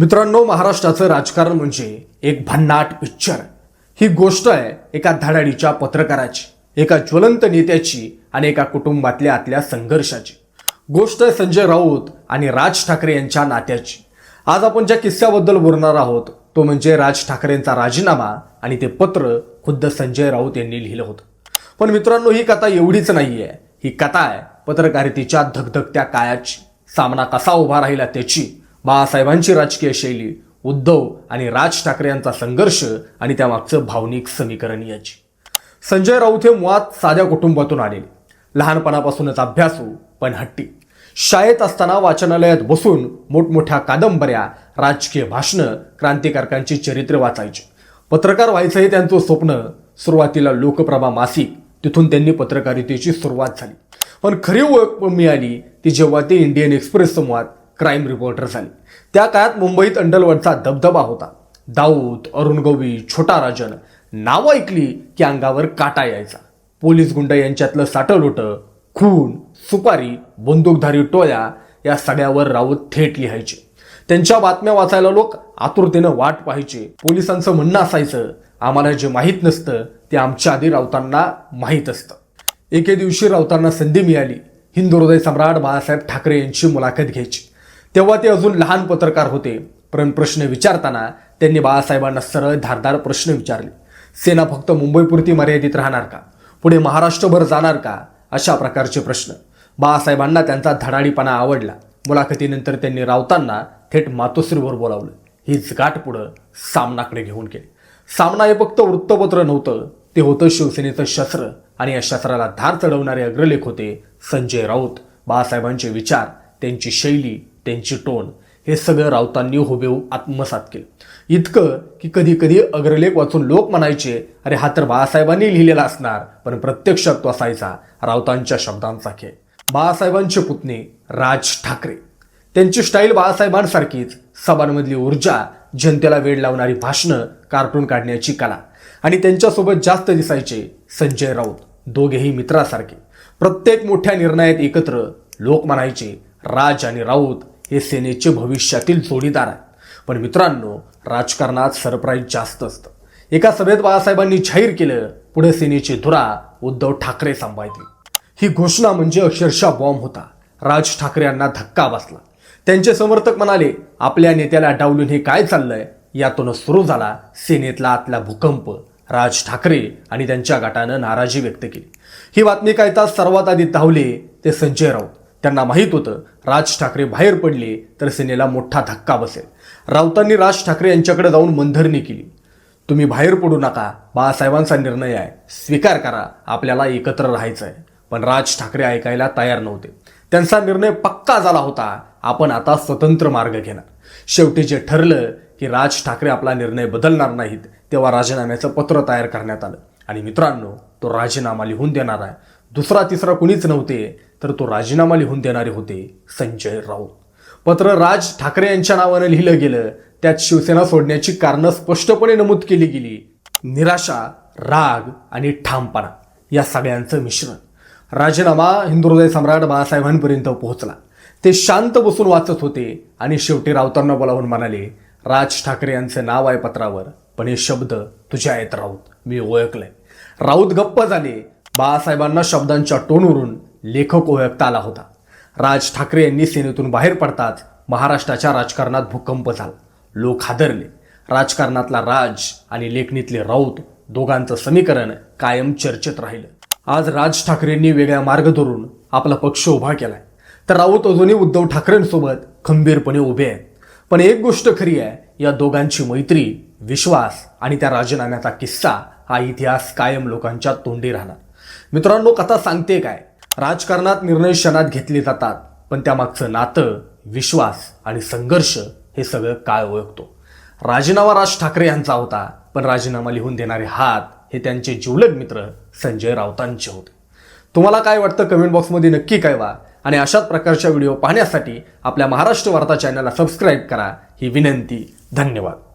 मित्रांनो महाराष्ट्राचं राजकारण म्हणजे एक भन्नाट पिक्चर. ही गोष्ट आहे एका धडाडीच्या पत्रकाराची एका ज्वलंत नेत्याची आणि एका कुटुंबातल्या आतल्या संघर्षाची. गोष्ट आहे संजय राऊत आणि राज ठाकरे यांच्या नात्याची. आज आपण ज्या किस्स्याबद्दल बोलणार आहोत तो म्हणजे राज ठाकरेंचा राजीनामा आणि ते पत्र खुद्द संजय राऊत यांनी लिहिलं होतं. पण मित्रांनो ही कथा एवढीच नाही आहे ही कथा आहे पत्रकारितेच्या धगधगत्या कायाची सामना कसा उभा राहिला त्याची बाळासाहेबांची राजकीय शैली उद्धव आणि राज ठाकरे यांचा संघर्ष आणि त्यामागचं भावनिक समीकरण याची. संजय राऊत हे मुळात साध्या कुटुंबातून आलेले. लहानपणापासूनच अभ्यासू हो, पण हट्टी. शाळेत असताना वाचनालयात बसून मोठमोठ्या कादंबऱ्या राजकीय भाषणं क्रांतिकारकांची चरित्र वाचायची. पत्रकार व्हायचं हे त्यांचं स्वप्न सुरुवातीला लोकप्रभा मासिक तिथून त्यांनी पत्रकारितेची सुरुवात झाली. पण खरी ओळख मिळाली ती जेव्हा ते इंडियन एक्सप्रेस समूहात क्राईम रिपोर्टर झाले त्या काळात मुंबईत अंडलवर्डचा दबदबा होता. दाऊद अरुण गोवी छोटा राजन नावं ऐकली की अंगावर काटा यायचा. पोलीस गुंड यांच्यातलं साटलोटं खून सुपारी बंदूकधारी टोळ्या या सगळ्यावर राऊत थेट लिहायचे. त्यांच्या बातम्या वाचायला लोक आतुरतेनं वाट पाहायचे. पोलिसांचं म्हणणं असायचं आम्हाला जे माहीत नसतं ते आमच्या आधी राऊतांना माहीत असतं. एके दिवशी राऊतांना संधी मिळाली. हिंदू हृदय सम्राट बाळासाहेब ठाकरे यांची मुलाखत घ्यायची. तेव्हा ते अजून लहान पत्रकार होते. पण प्रश्न विचारताना त्यांनी बाळासाहेबांना सरळ धारदार प्रश्न विचारले. सेना फक्त मुंबईपुरती मर्यादित राहणार का? पुढे महाराष्ट्रभर जाणार का? अशा प्रकारचे प्रश्न. बाळासाहेबांना त्यांचा धडाडीपणा आवडला. मुलाखतीनंतर त्यांनी रावतांना थेट मातोश्रीवर बोलावलं. हीच गाठ पुढं सामनाकडे घेऊन गेले. सामना हे फक्त वृत्तपत्र नव्हतं. ते होतं शिवसेनेचं शस्त्र आणि या शस्त्राला धार चढवणारे अग्रलेख होते संजय राऊत. बाळासाहेबांचे विचार त्यांची शैली त्यांची टोन हे सगळं राऊतांनी हुबेहूब आत्मसात केलं. इतकं की कधी कधी अग्रलेख वाचून लोक म्हणायचे अरे हा तर बाळासाहेबांनी लिहिलेला असणार पण प्रत्यक्षात तो असायचा राऊतांच्या शब्दांचा खेळ. बाळासाहेबांचे पुतणे राज ठाकरे. त्यांची स्टाईल बाळासाहेबांसारखीच. सभांमधली ऊर्जा जनतेला वेळ लावणारी भाषणं कार्टून काढण्याची कला. आणि त्यांच्यासोबत जास्त दिसायचे संजय राऊत दोघेही मित्रासारखे. प्रत्येक मोठ्या निर्णयात एकत्र लोक म्हणायचे राज आणि राऊत हे सेनेचे भविष्यातील जोडीदार आहेत. पण मित्रांनो राजकारणात सरप्राईज जास्त असतं. एका सभेत बाळासाहेबांनी जाहीर केलं पुढे सेनेची धुरा उद्धव ठाकरे सांभाळतील. ही घोषणा म्हणजे अक्षरशः बॉम्ब होता. राज ठाकरे यांना धक्का बसला. त्यांचे समर्थक म्हणाले आपल्या नेत्याला डावलून हे काय चाललंय? यातूनच सुरू झाला सेनेतला आतला भूकंप. राज ठाकरे आणि त्यांच्या गटानं नाराजी व्यक्त केली. ही बातमी कळता सर्वात आधी धावले ते संजय राऊत. त्यांना माहीत होतं राज ठाकरे बाहेर पडले तर सेनेला मोठा धक्का बसेल. राऊतांनी राज ठाकरे यांच्याकडे जाऊन मनधरणी केली. तुम्ही बाहेर पडू नका. बाळासाहेबांचा निर्णय आहे. स्वीकार करा. आपल्याला एकत्र राहायचं आहे पण राज ठाकरे ऐकायला तयार नव्हते. त्यांचा निर्णय पक्का झाला होता. आपण आता स्वतंत्र मार्ग घेणार. शेवटी जे ठरलं की राज ठाकरे आपला निर्णय बदलणार नाहीत तेव्हा राजीनाम्याचं पत्र तयार करण्यात आलं. आणि मित्रांनो तो राजीनामा लिहून देणार आहे. दुसरा तिसरा कुणीच नव्हते. तर तो राजीनामा लिहून देणारे होते संजय राऊत. पत्र राज ठाकरे यांच्या नावानं लिहिलं गेलं त्यात शिवसेना सोडण्याची कारणं स्पष्टपणे नमूद केली गेली. निराशा राग आणि ठामपणा या सगळ्यांचं मिश्रण. राजीनामा हिंदू हृदय सम्राट बाळासाहेबांपर्यंत पोहोचला. ते शांत बसून वाचत होते आणि शेवटी राऊतांना बोलावून म्हणाले राज ठाकरे यांचं नाव आहे पत्रावर पण हे शब्द तुझ्या आहेत राऊत. मी ओळखलंय. राऊत गप्प झाले. बाळासाहेबांना शब्दांच्या टोनवरून लेखक ओळखता आला होता. राज ठाकरे यांनी सेनेतून बाहेर पडताच महाराष्ट्राच्या राजकारणात भूकंप झाला. लोक हादरले. राजकारणातला राज आणि लेखणीतले राऊत दोघांचं समीकरण कायम चर्चेत राहिलं. आज राज ठाकरेंनी वेगळा मार्ग धरून आपला पक्ष उभा केलाय. तर राऊत अजूनही उद्धव ठाकरेंसोबत खंबीरपणे उभे आहेत. पण एक गोष्ट खरी आहे या दोघांची मैत्री विश्वास आणि त्या राजीनाम्याचा किस्सा हा इतिहास कायम लोकांच्या तोंडी राहणार. मित्रांनो कथा सांगते काय? राजकारणात निर्णय क्षणात घेतले जातात पण त्यामागचं नातं विश्वास आणि संघर्ष हे सगळं काय ओळखतो. राजीनामा राज ठाकरे यांचा होता पण राजीनामा लिहून देणारे हात हे त्यांचे जिवलग मित्र संजय राऊतांचे होते. तुम्हाला काय वाटतं कमेंट बॉक्समध्ये नक्की कळवा आणि अशाच प्रकारच्या व्हिडिओ पाहण्यासाठी आपल्या महाराष्ट्र वार्ता चॅनलला सबस्क्राईब करा. ही विनंती धन्यवाद.